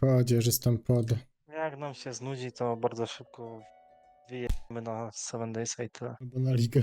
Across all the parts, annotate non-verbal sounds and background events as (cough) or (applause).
Chodź, już jestem pod. Jak nam się znudzi, to bardzo szybko wyjemy na 7 Days i tyle. Albo na ligę.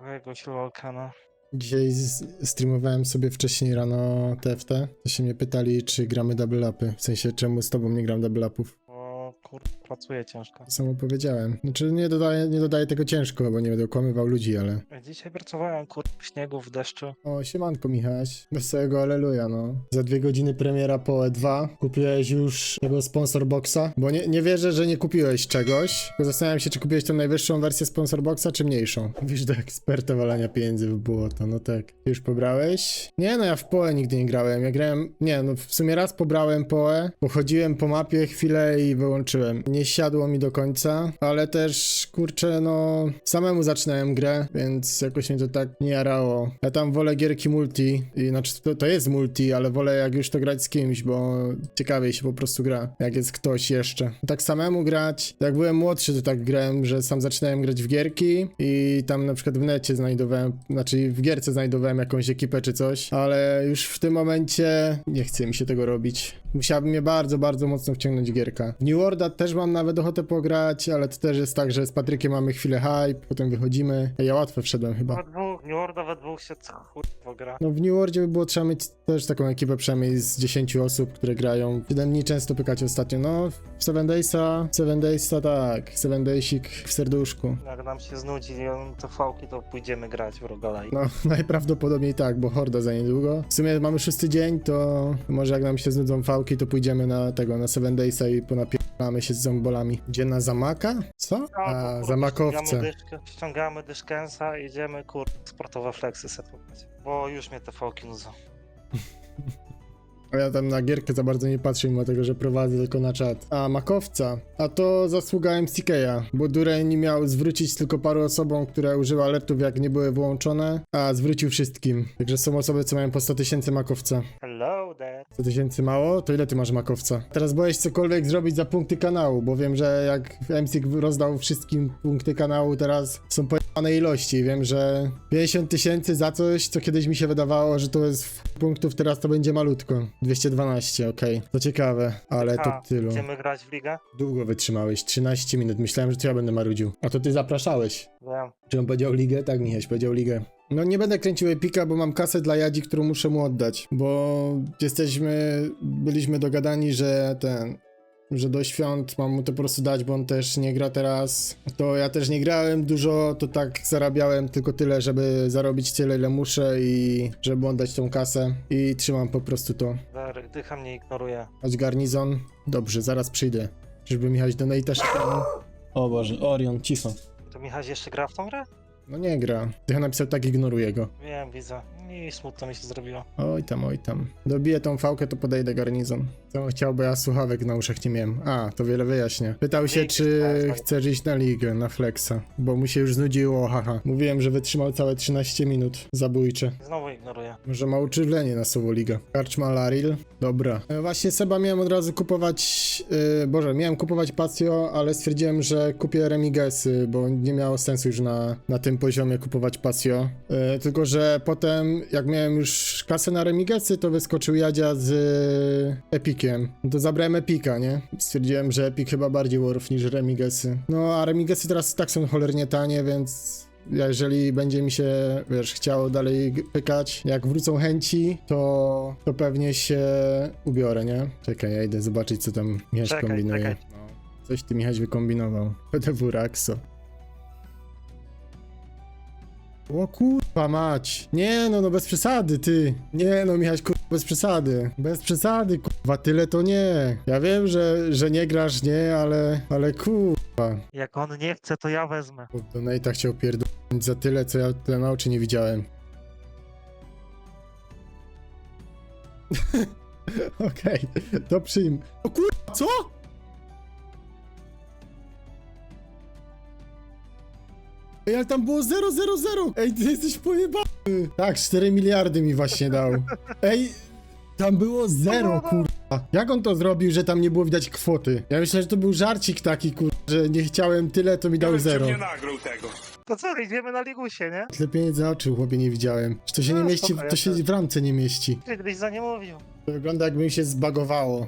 Jakiegoś Lolkana. Dzisiaj z- streamowałem sobie wcześniej rano TFT. To się mnie pytali, czy gramy double upy. W sensie, czemu z tobą nie gram double upów. Bo kur... pracuję ciężko. Samo powiedziałem. Znaczy, nie dodaję, nie dodaję tego ciężko, bo nie będę okłamywał ludzi, ale... Dzisiaj pracowałem kur... w śniegu, w deszczu. O, siemanko Michaś. Wesołego aleluja, no. Za dwie godziny premiera po E2. Kupiłeś już tego sponsor boxa? Bo nie, nie wierzę, że nie kupiłeś czegoś. Tylko zastanawiam się, czy kupiłeś tą najwyższą wersję sponsor boxa, czy mniejszą. Wiesz, do eksperta walania pieniędzy w błoto, no tak. Ty Już pobrałeś? Nie, no ja w Poe nigdy nie grałem. Ja grałem, nie, no w sumie raz pobrałem Poe, pochodziłem po mapie chwilę i wyłączyłem. Nie siadło mi do końca, ale też, kurczę, no samemu zaczynałem grę, więc jakoś mnie to tak nie jarało. Ja tam wolę gierki multi, i, znaczy to, to jest multi, ale wolę jak już to grać z kimś, bo ciekawiej się po prostu gra, jak jest ktoś jeszcze. Tak samemu grać, jak byłem młodszy to tak grałem, że sam zaczynałem grać w gierki i tam na przykład w necie znajdowałem, znaczy w gierce znajdowałem jakąś ekipę czy coś, ale już w tym momencie nie chce mi się tego robić. Musiałaby mnie bardzo, bardzo mocno wciągnąć gierka. New Worlda też mam nawet ochotę pograć, ale to też jest tak, że z Patrykiem mamy chwilę hype, potem wychodzimy. Ja łatwo wszedłem chyba. New Worlda we dwóch się co kurwa gra. No w New Worldzie by było trzeba mieć też taką ekipę przynajmniej z 10 osób, które grają. 7 dni często pykać ostatnio. No w Seven Daysa, Seven Daysa tak, Seven Daysik w serduszku. Jak nam się znudzi te fałki, to pójdziemy grać w Rogalaj. No (laughs) najprawdopodobniej tak, bo horda za niedługo. W sumie mamy szósty dzień, to może jak nam się znudzą fałki, to pójdziemy na tego, na Seven Daysa i ponapierdamy się z zombolami. Gdzie na zamaka? Co? A, zamakowce. Ściągamy dyszkę, ściągamy dyszkensa idziemy kur... sportowe flexy setować. Bo już mnie te fałki nudzą. A ja tam na gierkę za bardzo nie patrzę, mimo tego, że prowadzę tylko na czat. A, makowca. A to zasługa MCK'a, bo Durej miał zwrócić tylko paru osobom, które użyły alertów, jak nie były włączone, a zwrócił wszystkim. Także są osoby, co mają po 100 tysięcy makowca. Hello there. 100 tysięcy mało? To ile ty masz makowca? Teraz boję się cokolwiek zrobić za punkty kanału, bo wiem, że jak MCK rozdał wszystkim punkty kanału, teraz są pojebane ilości. Wiem, że 50 tysięcy za coś, co kiedyś mi się wydawało, że to jest w punktów, teraz to będzie malutko. 212, okej. To ciekawe, ale to A, tylu. Idziemy grać w ligę? Długo wytrzymałeś, 13 minut. Myślałem, że to ja będę marudził. A to ty zapraszałeś. Wiem. Czy on powiedział ligę? Tak, Michaś powiedział ligę. No nie będę kręcił Epika, bo mam kasę dla Jadzi, którą muszę mu oddać, bo jesteśmy, byliśmy dogadani, że ten, że do świąt mam mu to po prostu dać, bo on też nie gra teraz. To ja też nie grałem dużo, to tak zarabiałem tylko tyle, żeby zarobić tyle, ile muszę i żeby oddać tą kasę i trzymam po prostu to. Darek, dycha mnie ignoruje. Chodź garnizon. Dobrze, zaraz przyjdę. Czyżby Michał donate'a szukał? O Boże, Orion, cicho. To Michał jeszcze gra w tą grę? No nie gra. Dycha napisał tak, ignoruję go. Wiem, widzę. I smutno mi się zrobiło. Oj tam, oj tam. Dobiję tą fałkę, to podejdę garnizon. Co on chciał, bo ja słuchawek na uszach nie miałem. A, to wiele wyjaśnia. Pytał się, czy bardzo. chcesz iść na ligę, na flexa, bo mu się już znudziło, haha. Mówiłem, że wytrzymał całe 13 minut. Zabójcze. Znowu ignoruje. Może ma uczulenie na Sowo Liga. Karczma Laril. Dobra. E, Właśnie Seba miałem od razu kupować, yy, Boże, miałem kupować Patio, ale stwierdziłem, że kupię Remigesy, bo nie miało sensu już na, na tym poziomie kupować Patio. Yy, tylko, że potem, jak miałem już kasę na Remigesy, to wyskoczył Jadzia z yy, Epikiem. No to zabrałem Epika, nie? Stwierdziłem, że Epic chyba bardziej worth niż Remigesy. No, a Remigesy teraz tak są cholernie tanie, więc jeżeli będzie mi się, wiesz, chciało dalej pykać, jak wrócą chęci, to, to pewnie się ubiorę, nie? Czekaj, ja idę zobaczyć, co tam Michaś kombinuje. czekaj. No, coś ty Michaś wykombinował. (laughs) PTW Raxo. O kurwa mać. Nie no, no bez przesady, ty. Nie no, Michaś, kurwa, bez przesady. Bez przesady, kurwa, tyle to nie. Ja wiem, że, że nie grasz, nie, ale, ale kurwa. Jak on nie chce, to ja wezmę. Donate'a chciał pierdolić za tyle, co ja tyle na oczy nie widziałem. (laughs) Okej, to przyjm. O kurwa, co? Ej, ale tam było 000. Ej, ty jesteś pojebany. Tak, 4 miliardy mi właśnie dał. Ej, tam było zero, no, no, no. kurwa. Jak on to zrobił, że tam nie było widać kwoty? Ja myślę, że to był żarcik taki, kurwa, że nie chciałem tyle, to mi dał zero. Nie nagrał tego. To co, idziemy na ligusie, nie? Tyle pieniędzy na oczu, chłopie, nie widziałem. Czy to się nie mieści, spoko, to się w ramce nie mieści. Ty gdyś za nie mówił. To wygląda jakby mi się zbagowało.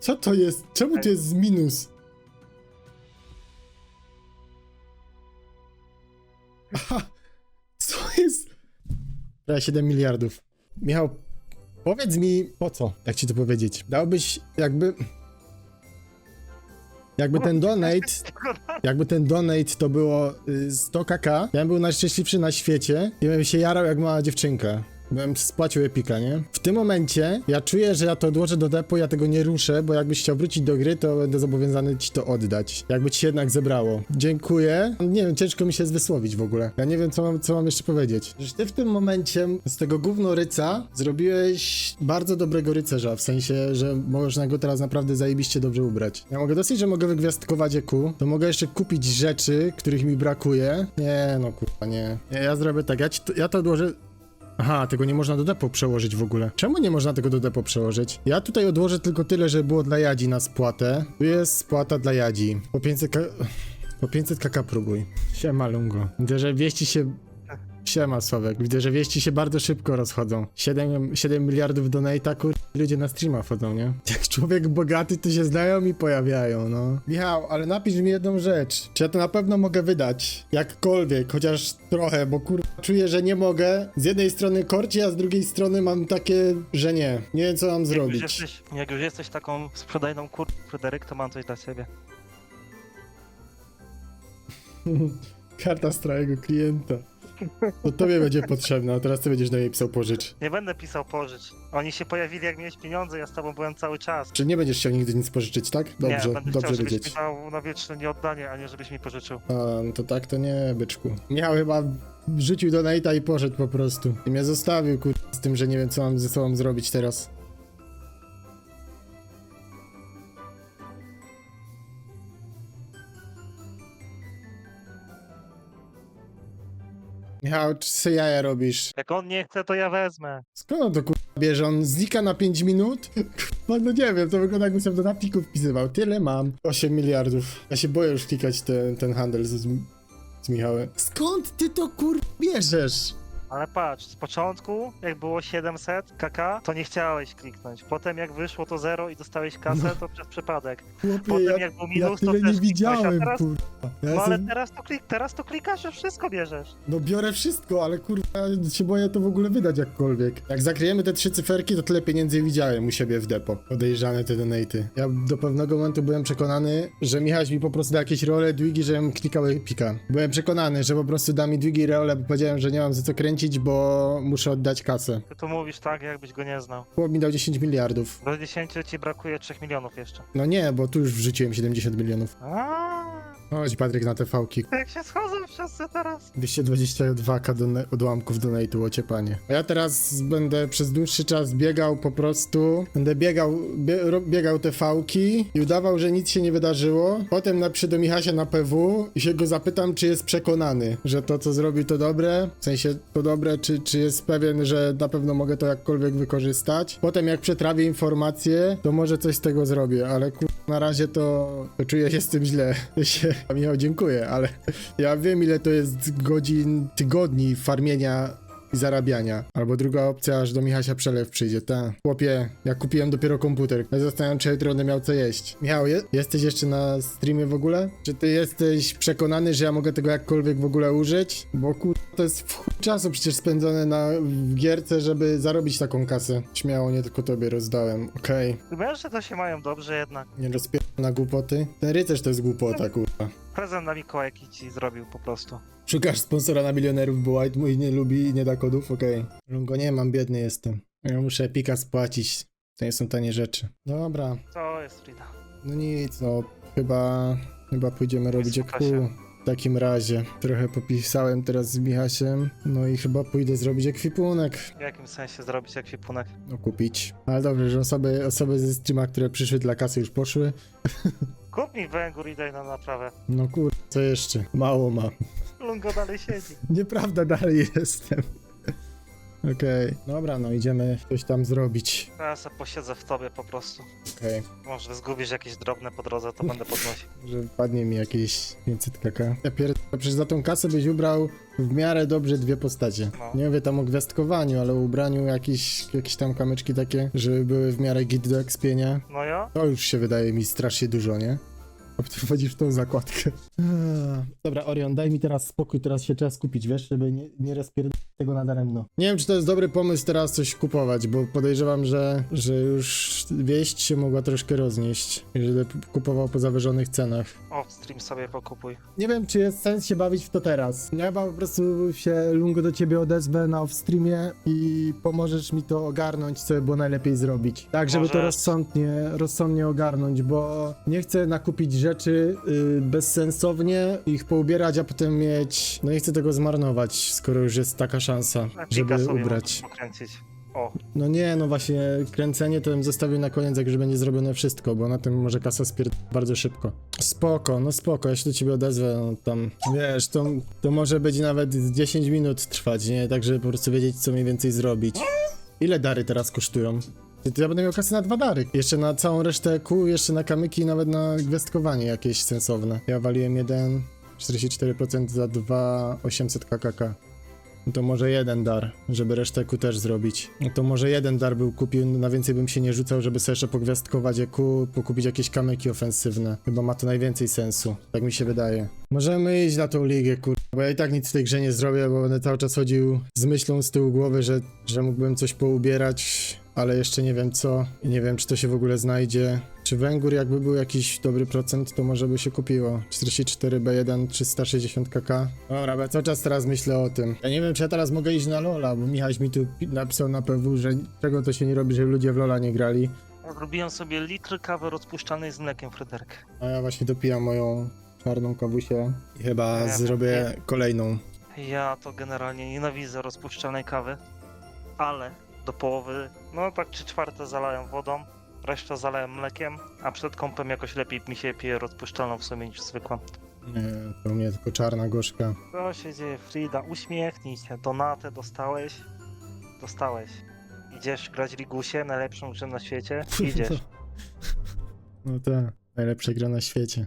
Co to jest? Czemu to jest minus? Prawie 7 miliardów. Michał, powiedz mi po co, jak ci to powiedzieć. Dałbyś jakby... Jakby ten donate, jakby ten donate to było y, 100 kk, ja bym był najszczęśliwszy na świecie i bym się jarał jak mała dziewczynka. Bym spłacił epika, nie? W tym momencie ja czuję, że ja to odłożę do depo, ja tego nie ruszę, bo jakbyś chciał wrócić do gry, to będę zobowiązany ci to oddać. Jakby ci się jednak zebrało. Dziękuję. Nie wiem, ciężko mi się wysłowić w ogóle. Ja nie wiem, co mam, co mam jeszcze powiedzieć. Że ty w tym momencie z tego gówno ryca zrobiłeś bardzo dobrego rycerza, w sensie, że można go teraz naprawdę zajebiście dobrze ubrać. Ja mogę dosyć, że mogę wygwiazdkować EQ, to mogę jeszcze kupić rzeczy, których mi brakuje. Nie, no kurwa, nie. Ja, ja zrobię tak, ja, ja to odłożę Aha, tego nie można do depo przełożyć w ogóle. Czemu nie można tego do depo przełożyć? Ja tutaj odłożę tylko tyle, żeby było dla Jadzi na spłatę. Tu jest spłata dla Jadzi. Po 500 k... Po 500 kk próbuj. Siema, Lungo. Widzę, że wieści się... Siema, Sławek. Widzę, że wieści się bardzo szybko rozchodzą. 7, 7 miliardów donate'a, kur... Ludzie na streama wchodzą, nie? (laughs) Jak człowiek bogaty, to się znają i pojawiają, no. Michał, ale napisz mi jedną rzecz. Czy ja to na pewno mogę wydać? Jakkolwiek, chociaż trochę, bo kur... czuję, że nie mogę. Z jednej strony korci, a z drugiej strony mam takie, że nie. Nie wiem, co mam Jak już, zrobić. jesteś, jak już jesteś taką sprzedajną kur... Fryderyk, to mam coś dla ciebie. (laughs) Karta starego klienta. To tobie będzie potrzebna, a teraz ty będziesz do niej pisał pożycz. Nie będę pisał pożycz. Oni się pojawili jak miałeś pieniądze, ja z tobą byłem cały czas. Czy nie będziesz chciał nigdy nic pożyczyć, tak? Dobrze, nie, będę dobrze chciał, żebyś wiedzieć. mi dał na wieczne nieoddanie, a nie żebyś mi pożyczył. A, no to tak to nie, byczku. Michał chyba wrzucił do Nate'a i poszedł po prostu. I mnie zostawił, kur... z tym, że nie wiem, co mam ze sobą zrobić teraz. Michał, czy sobie jaja robisz? Jak on nie chce, to ja wezmę. Skąd on to kur... bierze? On znika na 5 minut? (laughs) No, no nie wiem, to wygląda jakbym sobie do napików wpisywał. Tyle mam. 8 miliardów. Ja się boję już klikać ten, ten handel z, z Michałem. Skąd ty to kur... bierzesz? Ale patrz, z początku, jak było 700 kk, to nie chciałeś kliknąć. Potem jak wyszło to 0 i dostałeś kasę, to przez przypadek. Chłopie, Potem ja, jak był ja minus, to tyle też nie kliknąłeś, a widziałem, teraz... kurwa. Ja No ale jestem- teraz to, klik, teraz to klikasz, że wszystko bierzesz. No biorę wszystko, ale kurwa, ja się boję to w ogóle wydać jakkolwiek. Jak zakryjemy te trzy cyferki, to tyle pieniędzy widziałem u siebie w depo. Podejrzane te donaty. Ja do pewnego momentu byłem przekonany, że Michał mi po prostu da jakieś role, dwigi, żebym klikał pika. Byłem przekonany, że po prostu da mi dwigi i role, bo powiedziałem, że nie mam za co kręcić, bo muszę oddać kasę. Ty tu mówisz tak, jakbyś go nie znał. Chłop mi dał 10 miliardów. Do 10 ci brakuje 3 milionów jeszcze. No nie, bo tu już wrzuciłem 70 milionów. Aaaa, Chodź Patryk na te fałki. jak się schodzą wszyscy teraz. 222k dona- odłamków donate'u, ocie panie. A ja teraz będę przez dłuższy czas biegał po prostu, będę biegał, bie, ro- biegał te fałki i udawał, że nic się nie wydarzyło. Potem napiszę do Michasia na PW i się go zapytam, czy jest przekonany, że to, co zrobił, to dobre. W sensie, to dobre, czy, czy jest pewien, że na pewno mogę to jakkolwiek wykorzystać. Potem, jak przetrawię informacje, to może coś z tego zrobię, ale kur... na razie to, to czuję się z tym źle. (laughs) się, Michał, dziękuję, ale ja wiem, ile to jest godzin, tygodni farmienia i zarabiania. Albo druga opcja, aż do Michasia przelew przyjdzie. Ta. Chłopie, ja kupiłem dopiero komputer. Ja zastanawiam, czy jutro będę miał co jeść. Michał, je jesteś jeszcze na streamie w ogóle? Czy ty jesteś przekonany, że ja mogę tego jakkolwiek w ogóle użyć? Bo kur... to jest w czasu przecież spędzone na w gierce, żeby zarobić taką kasę. Śmiało, nie tylko tobie rozdałem. Okej. Mężczyźni to się mają dobrze jednak. Nie rozpier... na głupoty. Ten rycerz to jest głupota, kurwa. Prezent na Mikołajki ci zrobił po prostu. Szukasz sponsora na milionerów, bo White mój nie lubi i nie da kodów? Okej. Lungo, nie mam, biedny jestem. Ja muszę Epika spłacić. To nie są tanie rzeczy. Dobra, To jest Frida. no nic, no chyba, chyba pójdziemy robić jak Słucha się. W takim razie trochę popisałem teraz z Michasiem, no i chyba pójdę zrobić ekwipunek. W jakim sensie zrobić ekwipunek? No kupić. Ale dobrze, że osoby, osoby ze streama, które przyszły dla kasy już poszły. (laughs) Kup mi węgór i daj na naprawę. No kur... co jeszcze? Mało mam. Lungo dalej siedzi. Nieprawda, dalej jestem. Okej, dobra, no idziemy coś tam zrobić. Sobie posiedzę w tobie po prostu. Okej, Może zgubisz jakieś drobne po drodze, to będę podnosił. (laughs) że wpadnie mi jakieś 500 kk. Ja pierd... Przecież za tą kasę byś ubrał w miarę dobrze dwie postacie. No. Nie mówię tam o gwiazdkowaniu, ale o ubraniu jakieś, jakieś tam kamyczki takie, żeby były w miarę git do ekspienia. No ja? To już się wydaje mi strasznie dużo, nie? Wchodzisz w tą zakładkę. Dobra, Orion, daj mi teraz spokój, teraz się trzeba skupić, wiesz, żeby nie, nie rozpierdolić tego nadaremno. Nie wiem, czy to jest dobry pomysł teraz coś kupować, bo podejrzewam, że, że już wieść się mogła troszkę roznieść, jeżeli kupował po zawyżonych cenach. O, stream sobie pokupuj. Nie wiem, czy jest sens się bawić w to teraz. Ja chyba po prostu się, Lungo, do ciebie odezwę na off-streamie i pomożesz mi to ogarnąć, co by było najlepiej zrobić. Tak, żeby to Może- rozsądnie, rozsądnie ogarnąć, bo nie chcę nakupić rzeczy y, bezsensownie, ich poubierać, a potem mieć... No nie chcę tego zmarnować, skoro już jest taka szansa, żeby ubrać. O, No nie, no właśnie, kręcenie to bym zostawił na koniec, jak już będzie zrobione wszystko, bo na tym może kasa spierd... bardzo szybko. Spoko, no spoko, ja się do ciebie odezwę, no tam, wiesz, to, to może być nawet z 10 minut trwać, nie? Tak, żeby po prostu wiedzieć, co mniej więcej zrobić. Ile dary teraz kosztują? Ja będę miał kasę na dwa dary. Jeszcze na całą resztę kół, jeszcze na kamyki i nawet na gwiazdkowanie jakieś sensowne. Ja waliłem jeden, 44% za 2,800 kkk. No to może jeden dar, żeby resztę ku też zrobić. No to może jeden dar był kupił, na więcej bym się nie rzucał, żeby sobie jeszcze pogwiazdkować je ku, pokupić jakieś kamyki ofensywne. Chyba ma to najwięcej sensu, tak mi się wydaje. Możemy iść na tą ligę, kur... bo ja i tak nic w tej grze nie zrobię, bo będę cały czas chodził z myślą z tyłu głowy, że, że mógłbym coś poubierać, ale jeszcze nie wiem co i nie wiem, czy to się w ogóle znajdzie. Czy węgór jakby był jakiś dobry procent, to może by się kupiło. 44B1, 360 kk. Dobra, bo ja cały czas teraz myślę o tym. Ja nie wiem, czy ja teraz mogę iść na Lola, bo Michał mi tu pi- napisał na PW, że czego to się nie robi, żeby ludzie w Lola nie grali. Robiłem sobie litry kawy rozpuszczanej z mlekiem, Fryderyk. A ja właśnie dopijam moją czarną kawusię i chyba Ja zrobię kolejną. Ja to generalnie nienawidzę rozpuszczanej kawy, ale do połowy, no tak trzy czwarte zalają wodą, resztę zalają mlekiem, a przed kąpem jakoś lepiej mi się pije rozpuszczalną w sumie niż zwykłą. Nie, to u mnie tylko czarna gorzka. Co się dzieje, Frida? Uśmiechnij się. Donatę dostałeś? Dostałeś. Idziesz grać Ligusie, najlepszą grę na świecie? (laughs) Idziesz. No tak, najlepsza gra na świecie.